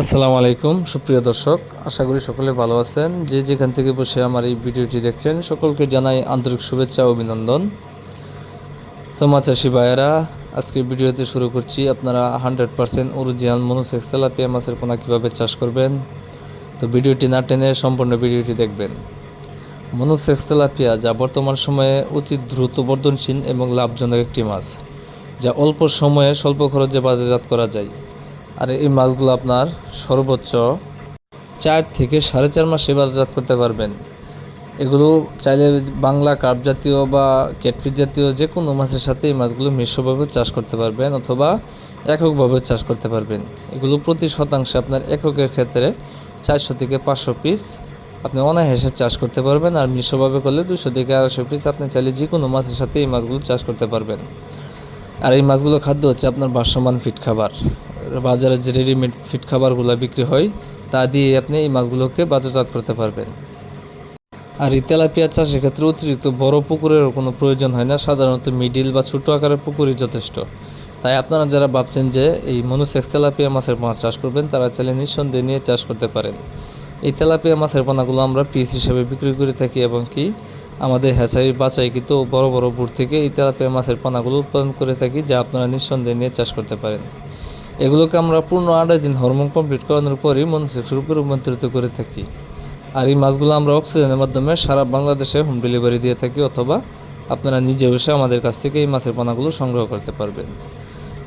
আসসালামু আলাইকুম, সুপ্রিয় দর্শক। আশা করি সকলে ভালো আছেন। যে যেখান থেকে বসে আমার এই ভিডিওটি দেখছেন, সকলকে জানাই আন্তরিক শুভেচ্ছা ও অভিনন্দন। তো মাছ চাষি ভাইয়েরা আজকে ভিডিওতে শুরু করছি। আপনারা hundred percent original monosex tilapia মাছের পোনা কীভাবে চাষ করবেন? তো ভিডিওটি না টেনে সম্পূর্ণ ভিডিওটি দেখবেন। মনোসেক্স তেলাপিয়া যা বর্তমান সময়ে অতি দ্রুত বর্ধনশীল এবং লাভজনক একটি মাছ, যা অল্প সময়ে স্বল্প খরচে বাজারজাত করা যায়। আর এই মাছগুলো আপনার সর্বোচ্চ চার থেকে সাড়ে চার মাসে বাজারজাত করতে পারবেন। এগুলো চাইলে বাংলা কার্প জাতীয় বা ক্যাটফিট জাতীয় যে কোনো মাছের সাথে এই মাছগুলো মিশ্রভাবে চাষ করতে পারবেন অথবা এককভাবে চাষ করতে পারবেন। এগুলো প্রতি শতাংশে আপনার এককের ক্ষেত্রে চারশো থেকে পাঁচশো পিস আপনি অনায়াসে চাষ করতে পারবেন আর মিশ্রভাবে করলে দুশো থেকে আড়াইশো পিস আপনি চাইলে যে কোনো মাছের সাথে এই মাছগুলো চাষ করতে পারবেন। আর এই মাছগুলো খাদ্য হচ্ছে আপনার বাসমান ফিট খাবার। বাজারে যে রেডিমেড ফিট খাবারগুলো বিক্রি হয়, তা দিয়ে আপনি এই মাছগুলোকে বাজারজাত করতে পারবেন। আর এই তেলাপিয়া চাষের ক্ষেত্রে অতিরিক্ত বড় পুকুরেরও কোনো প্রয়োজন হয় না, সাধারণত মিডিল বা ছোটো আকারের পুকুরই যথেষ্ট। তাই আপনারা যারা ভাবছেন যে এই মনুসেক্স তেলাপিয়া মাছের পোনা চাষ করবেন, তারা চাইলে নিঃসন্দেহে নিয়ে চাষ করতে পারেন। এই তেলাপিয়া মাছের পোনাগুলো আমরা পিস হিসেবে বিক্রি করে থাকি এবং কি আমাদের হ্যাচারি বাছাইকৃত বড় বড় বুট থেকে এই তেলাপিয়া মাছের পোনাগুলো উৎপাদন করে থাকি, যা আপনারা নিঃসন্দেহে নিয়ে চাষ করতে পারেন। এগুলোকে আমরা পূর্ণ আড়াই দিন হরমোন কমপ্লিট করানোর পরই মনুসেক্স রূপে রূপান্তরিত করে থাকি। আর এই মাছগুলো আমরা অক্সিজেনের মাধ্যমে সারা বাংলাদেশে হোম ডেলিভারি দিয়ে থাকি অথবা আপনারা নিজে এসে আমাদের কাছ থেকে এই মাছের পোনাগুলো সংগ্রহ করতে পারবেন।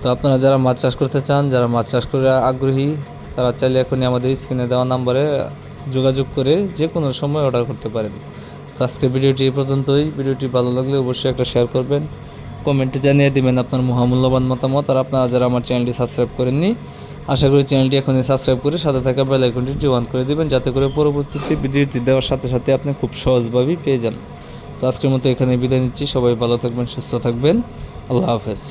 তো আপনারা যারা মাছ চাষ করতে চান, যারা মাছ চাষ করে আগ্রহী, তারা চাইলে এখনই আমাদের স্ক্রিনে দেওয়া নাম্বারে যোগাযোগ করে যে কোনো সময় অর্ডার করতে পারেন। তো আজকের ভিডিওটি এই পর্যন্তই। ভিডিওটি ভালো লাগলে অবশ্যই একটা শেয়ার করবেন। কমেন্টে জানিয়ে দিবেন আপনার মহামূল্যবান মতামত আর আপনারা যারা আমার চ্যানেলটি সাবস্ক্রাইব করেননি, আশা করি চ্যানেলটি এখনই সাবস্ক্রাইব করে সাথে থাকা বেল আইকনটি অন করে দেবেন, যাতে করে পরবর্তীতে ভিডিওটি দেওয়ার সাথে সাথে আপনি খুব সহজভাবেই পেয়ে যান। তো আজকের মতো এখানে বিদায় নিচ্ছি। সবাই ভালো থাকবেন, সুস্থ থাকবেন। আল্লাহ হাফেজ।